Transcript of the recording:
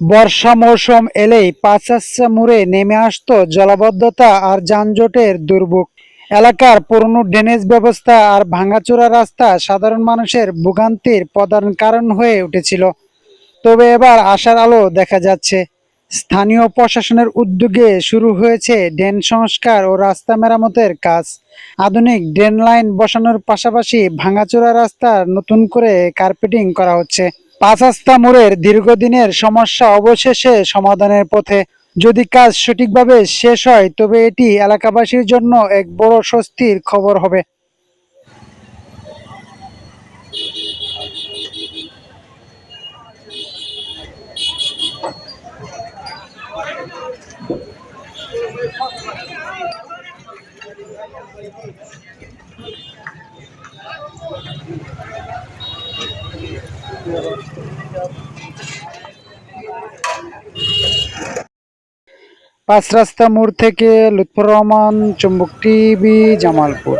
বর্ষা মৌসুম এলেই পাঁচাচ্ছা মোড়ে নেমে আসতো জলাবদ্ধতা আর যানজটের দুর্ভোগ। এলাকার পুরনো ড্রেনেজ ব্যবস্থা আর ভাঙাচোরা রাস্তা সাধারণ মানুষের ভোগান্তির প্রধান কারণ হয়ে উঠেছিল। তবে এবার আশার আলো দেখা যাচ্ছে। স্থানীয় প্রশাসনের উদ্যোগে শুরু হয়েছে ড্রেন সংস্কার ও রাস্তা মেরামতের কাজ। আধুনিক ড্রেন লাইন বসানোর পাশাপাশি ভাঙাচোরা রাস্তা নতুন করে কার্পেটিং করা হচ্ছে। পাঁচ আস্তা মোড়ের দীর্ঘদিনের সমস্যা অবশেষে সমাধানের পথে। যদি কাজ সঠিকভাবে শেষ হয়, তবে এটি এলাকাবাসীর জন্য এক বড় স্বস্তির খবর হবে। পাঁচ রাস্তা মোড় থেকে লুৎফর রহমান চুম্বক টিভি জামালপুর।